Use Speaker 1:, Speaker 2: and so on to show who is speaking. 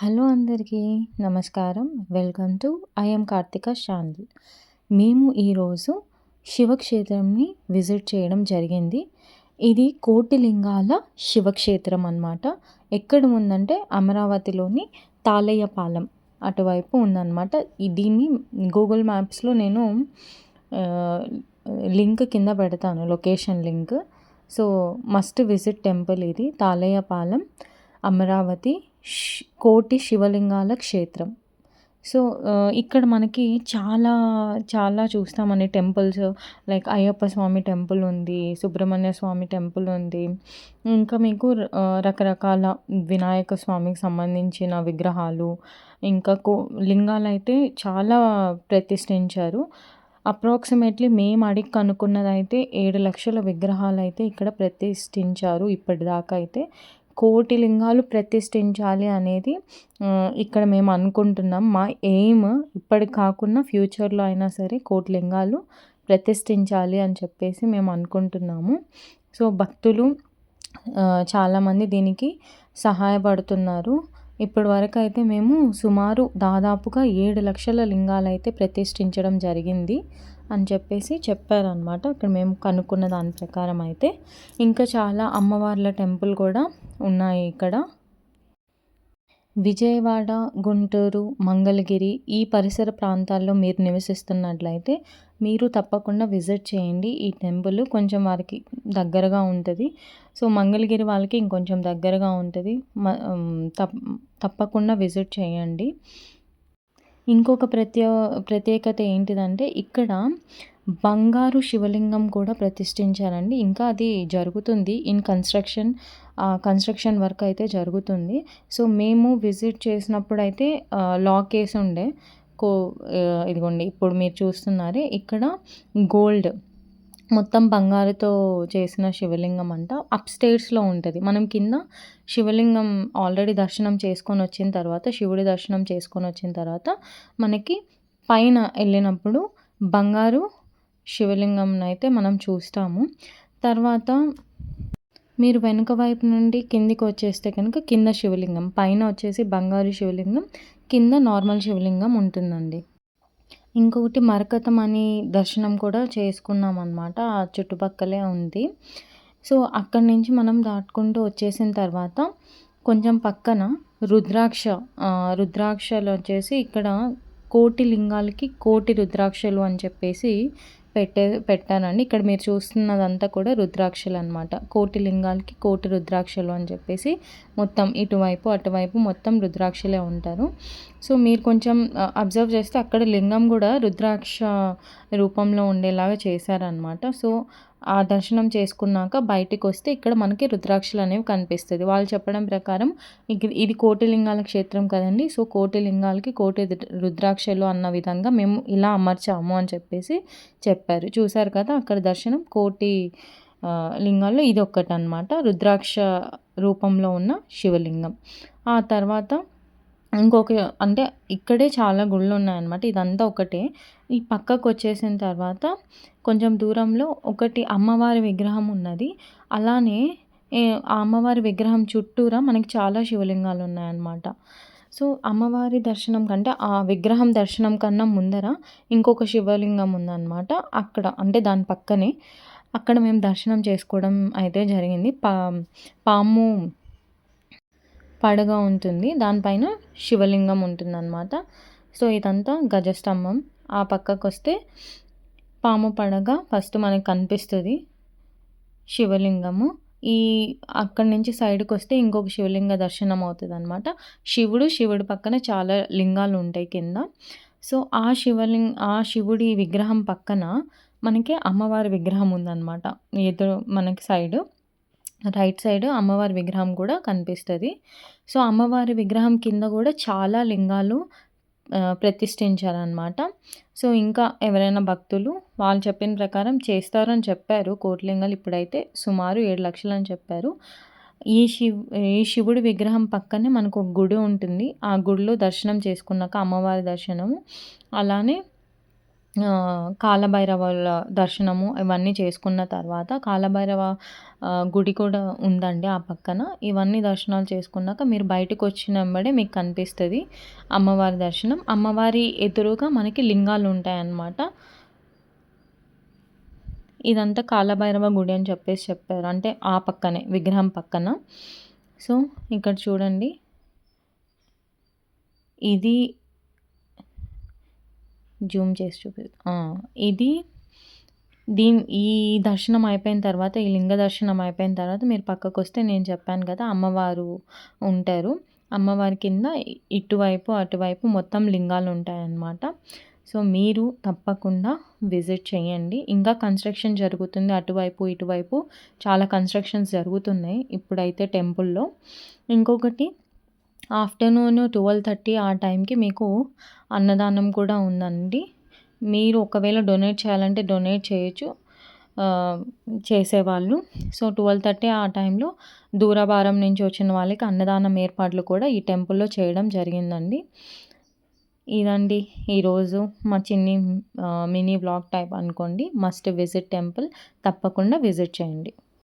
Speaker 1: Hello అందరికీ నమస్కారం. Welcome to I'm Karthika channel మేము ఈరోజు శివక్షేత్రంని విజిట్ చేయడం జరిగింది. ఇది కోటిలింగాల శివక్షేత్రం అనమాట ఎక్కడ ఉందంటే అమరావతిలోని తాలయ్యపాలెం అటువైపు ఉందన్నమాట. దీన్ని గూగుల్ మ్యాప్స్లో నేను లింక్ కింద పెడతాను location link. So must visit temple ఇది తాలయ్యపాలెం అమరావతి కోటి శివలింగాల క్షేత్రం. సో ఇక్కడ మనకి చాలా చాలా చూస్తామని temples like Ayyappa Swamy temple ఉంది సుబ్రహ్మణ్య స్వామి టెంపుల్ ఉంది. ఇంకా మీకు రకరకాల వినాయక స్వామికి సంబంధించిన విగ్రహాలు ఇంకా కో లింగాలు అయితే చాలా ప్రతిష్ఠించారు. అప్రాక్సిమేట్లీ మేము అడిగి కనుక్కున్నదైతే ఏడు లక్షల విగ్రహాలు అయితే ఇక్కడ ప్రతిష్ఠించారు ఇప్పటిదాకా అయితే. కోటి లింగాలు ప్రతిష్ఠించాలి అనేది ఇక్కడ మేము అనుకుంటున్నాం. మా ఎయిమ్ ఇప్పటి కాకుండా ఫ్యూచర్లో అయినా సరే కోటి లింగాలు ప్రతిష్ఠించాలి అని చెప్పేసి మేము అనుకుంటున్నాము. సో భక్తులు చాలామంది దీనికి సహాయపడుతున్నారు. ఇప్పటి వరకు అయితే మేము సుమారు దాదాపుగా ఏడు లక్షల లింగాలు అయితే ప్రతిష్ఠించడం జరిగింది. అని చెప్పేసి చెప్పారనమాట ఇక్కడ మేము కనుక్కున్న దాని ప్రకారం అయితే. ఇంకా చాలా అమ్మవార్ల టెంపుల్ కూడా ఉన్నాయి ఇక్కడ. విజయవాడ గుంటూరు మంగళగిరి ఈ పరిసర ప్రాంతాల్లో మీరు నివసిస్తున్నట్లయితే మీరు తప్పకుండా విజిట్ చేయండి. ఈ టెంపుల్ కొంచెం వారికి దగ్గరగా ఉంటుంది. సో మంగళగిరి వాళ్ళకి ఇంకొంచెం దగ్గరగా ఉంటుంది. తప్పకుండా విజిట్ చేయండి. ఇంకొక ప్రత్యే ప్రత్యేకత ఏంటిదంటే ఇక్కడ బంగారు శివలింగం కూడా ప్రతిష్ఠించారండి. ఇంకా అది జరుగుతుంది ఇన్ కన్స్ట్రక్షన్ కన్స్ట్రక్షన్ వర్క్ అయితే జరుగుతుంది. సో మేము విజిట్ చేసినప్పుడు అయితే లాక్ వేసి ఉండే కో ఇదిగోండి ఇప్పుడు మీరు చూస్తున్నారే ఇక్కడ గోల్డ్ మొత్తం బంగారుతో చేసిన శివలింగం అంట అప్ స్టేట్స్లో ఉంటుంది. మనం కింద శివలింగం ఆల్రెడీ దర్శనం చేసుకొని వచ్చిన తర్వాత శివుడి దర్శనం చేసుకొని వచ్చిన తర్వాత మనకి పైన వెళ్ళినప్పుడు బంగారు శివలింగం అయితే మనం చూస్తాము. తర్వాత మీరు వెనుక వైపు నుండి కిందికి వచ్చేస్తే కనుక కింద శివలింగం పైన వచ్చేసి బంగారు శివలింగం కింద నార్మల్ శివలింగం ఉంటుందండి. ఇంకొకటి మరకతం అని దర్శనం కూడా చేసుకున్నాం అనమాట ఆ చుట్టుపక్కలే ఉంది. సో అక్కడి నుంచి మనం దాటుకుంటూ వచ్చేసిన తర్వాత కొంచెం పక్కన రుద్రాక్ష రుద్రాక్షలు వచ్చేసి ఇక్కడ కోటి లింగాలకి కోటి రుద్రాక్షలు అని చెప్పేసి పెట్టే పెట్టానండి. ఇక్కడ మీరు చూస్తున్నదంతా కూడా రుద్రాక్షలు అనమాట కోటి లింగాలకి కోటి రుద్రాక్షలు అని చెప్పేసి మొత్తం ఇటువైపు అటువైపు మొత్తం రుద్రాక్షలే ఉంటారు. సో మీరు కొంచెం అబ్జర్వ్ చేస్తే అక్కడ లింగం కూడా రుద్రాక్ష రూపంలో ఉండేలాగా చేశారనమాట సో ఆ దర్శనం చేసుకున్నాక బయటికి వస్తే ఇక్కడ మనకి రుద్రాక్షలు అనేవి కనిపిస్తుంది. వాళ్ళు చెప్పడం ప్రకారం ఇది కోటిలింగాల క్షేత్రం కదండి. సో కోటిలింగాలకి కోటి రుద్రాక్షలు అన్న విధంగా మేము ఇలా అమర్చాము అని చెప్పేసి చెప్పారు. చూశారు కదా అక్కడ దర్శనం కోటి లింగాల్లో ఇది ఒక్కటనమాట రుద్రాక్ష రూపంలో ఉన్న శివలింగం. ఆ తర్వాత ఇంకొక అంటే ఇక్కడే చాలా గుళ్ళు ఉన్నాయన్నమాట. ఇదంతా ఒకటే. ఈ పక్కకు వచ్చేసిన తర్వాత కొంచెం దూరంలో ఒకటి అమ్మవారి విగ్రహం ఉన్నది. అలానే ఆ అమ్మవారి విగ్రహం చుట్టూరా మనకి చాలా శివలింగాలు ఉన్నాయన్నమాట. సో అమ్మవారి దర్శనం కంటే ఆ విగ్రహం దర్శనం కన్నా ముందర ఇంకొక శివలింగం ఉందన్నమాట. అక్కడ అంటే దాని పక్కనే. అక్కడ మేము దర్శనం చేసుకోవడం అయితే జరిగింది. పా పాము పడగ ఉంటుంది. దానిపైన శివలింగం ఉంటుందన్నమాట. సో ఇదంతా గజస్తంభం. ఆ పక్కకు వస్తే పాము పడగ ఫస్ట్ మనకు కనిపిస్తుంది శివలింగము. ఈ అక్కడి నుంచి సైడ్కి వస్తే ఇంకొక శివలింగ దర్శనం అవుతుంది అనమాట శివుడు శివుడి పక్కన చాలా లింగాలు ఉంటాయి కింద. సో ఆ శివలింగ ఆ శివుడి విగ్రహం పక్కన మనకి అమ్మవారి విగ్రహం ఉందన్నమాట. ఎదురు మనకి సైడు. రైట్ సైడ్ అమ్మవారి విగ్రహం కూడా కనిపిస్తుంది. సో అమ్మవారి విగ్రహం కింద కూడా చాలా లింగాలు ప్రతిష్ఠించారనమాట సో ఇంకా ఎవరైనా భక్తులు వాళ్ళు చెప్పిన ప్రకారం చేస్తారని చెప్పారు. కోట్లింగాలు ఇప్పుడైతే సుమారు ఏడు లక్షలు అని చెప్పారు. ఈ శివ్ ఈ శివుడి విగ్రహం పక్కనే మనకు ఒక గుడి ఉంటుంది. ఆ గుడిలో దర్శనం చేసుకున్నాక అమ్మవారి దర్శనము. అలానే కాలభైరవుల దర్శనము ఇవన్నీ చేసుకున్న తర్వాత కాలభైరవ గుడి కూడా ఉందండి ఆ పక్కన. ఇవన్నీ దర్శనాలు చేసుకున్నాక మీరు బయటకు వచ్చిన వెంబడే మీకు కనిపిస్తుంది అమ్మవారి దర్శనం. అమ్మవారి ఎదురుగా మనకి లింగాలు ఉంటాయన్నమాట. ఇదంతా కాలభైరవ గుడి అని చెప్పేసి చెప్పారు. అంటే ఆ పక్కనే విగ్రహం పక్కన. సో ఇక్కడ చూడండి. ఇది జూమ్ చేసి చూపి ఇది దీని ఈ దర్శనం అయిపోయిన తర్వాత ఈ లింగ దర్శనం అయిపోయిన తర్వాత మీరు పక్కకు వస్తే నేను చెప్పాను కదా అమ్మవారు ఉంటారు. అమ్మవారి కింద ఇటువైపు అటువైపు మొత్తం లింగాలు ఉంటాయన్నమాట. సో మీరు తప్పకుండా విజిట్ చేయండి. ఇంకా కన్స్ట్రక్షన్ జరుగుతుంది అటువైపు ఇటువైపు. చాలా కన్స్ట్రక్షన్స్ జరుగుతున్నాయి ఇప్పుడైతే టెంపుల్లో. ఇంకొకటి ఆఫ్టర్నూన్ ట్వెల్వ్ థర్టీ ఆ టైంకి మీకు అన్నదానం కూడా ఉందండి. మీరు ఒకవేళ డొనేట్ చేయాలంటే డొనేట్ చేయొచ్చు చేసేవాళ్ళు. సో ట్వెల్వ్ థర్టీ ఆ టైంలో దూరభారం నుంచి వచ్చిన వాళ్ళకి అన్నదానం ఏర్పాట్లు కూడా ఈ టెంపుల్లో చేయడం జరిగిందండి. ఇదండి ఈరోజు మా చిన్ని మినీ బ్లాగ్ టైప్ అనుకోండి. మస్ట్ విజిట్ టెంపుల్ తప్పకుండా విజిట్ చేయండి.